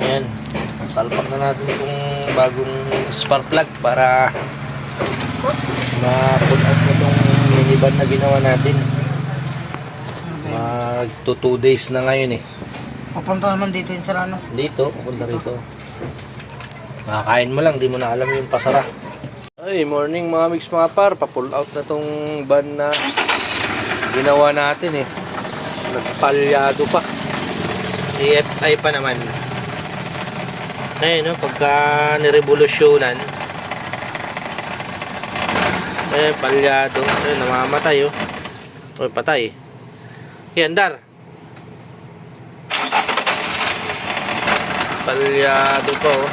Ayan. Salpak na natin itong bagong spark plug para ma-pull out na itong minivan na ginawa natin. Magto 2 days na ngayon eh. Papunta naman dito yung sarano. Dito, pupunta rito. Makakain mo lang, di mo na alam yung pasara. Ay, morning mga mix mga par. Pa-pull out na tong van na ginawa natin eh. Nagpalyado pa. EFI pa naman. Ayun, no, pagka nirevolusyonan, eh, palyado. Ayun, namamatay, oh. Uy, patay. Yan, Dar. Palyado pa, oh.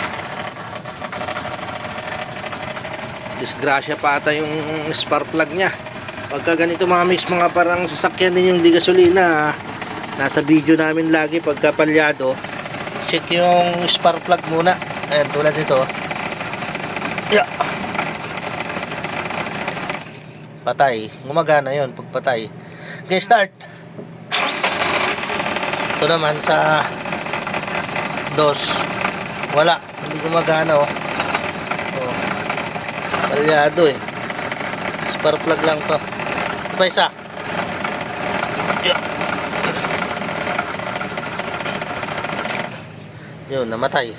Disgrasya pa ata yung spark plug niya. Pagka ganito mga mix, mga parang sasakyan din yung di gasolina, ah. Nasa video namin lagi pagka palyado. Check yung spark plug muna. Ayan, tulad nito. Yeah. Patay. Gumagana yon pag patay. Okay, start. Ito naman sa dos. Wala. Hindi gumagana, oh. Oh. Palyado, eh. Spark plug lang to. Ito pa isa. Yeah. Yun, namatay.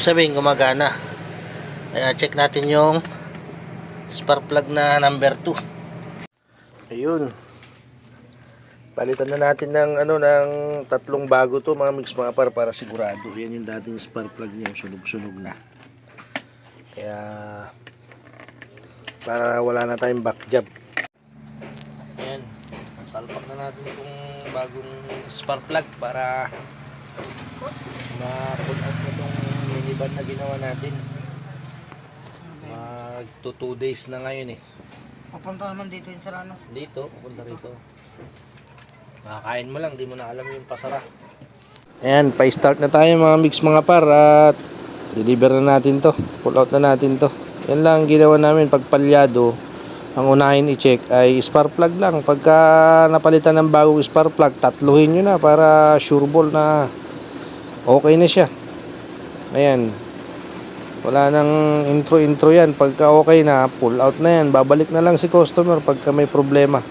Sabihin, gumagana. Kaya check natin yung spark plug na number 2. Ayun. Palitan na natin ng ano ng tatlong bago to mga mix mga par para sigurado. Yan yung dating spark plug niya, sunog-sunog na. Kaya para wala na tayong back job. Ayan. Salpak na natin itong bagong spark plug para ma-pull out na itong minivan na ginawa natin. Magto 2 days na ngayon eh. Papunta naman dito yung sarano. Dito, pupunta rito. Makakain mo lang, di mo na alam yung pasara. Ayan, pa-start na tayo mga mix mga par at deliver na natin to. Pull out na natin to. Yan lang ang ginawa namin pag palyado. Ang unahin i-check ay spark plug lang. Pagka napalitan ng bagong spark plug, tatluhin nyo na para sure ball na okay na siya. Ayan. Wala nang intro-intro yan. Pagka okay na, pull out na yan. Babalik na lang si customer pagka may problema.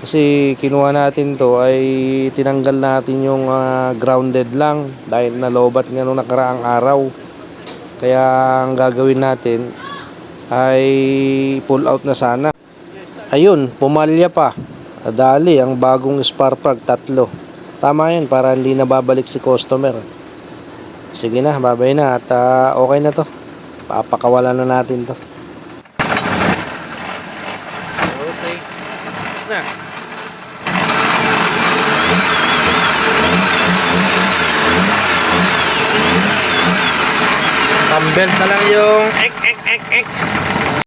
Kasi kinuha natin to ay tinanggal natin yung ah, grounded lang dahil nalobat nga nung nakaraang araw. Kaya ang gagawin natin ay pull out na sana. Ayun, pumalya pa. Dali, ang bagong spark plug, tatlo. Tama yun, para hindi na babalik si customer. Sige na, babay na at ah, okay na to. Papakawalan na natin to. Okay. Na. Pambelt na lang yung ek ek ek ek.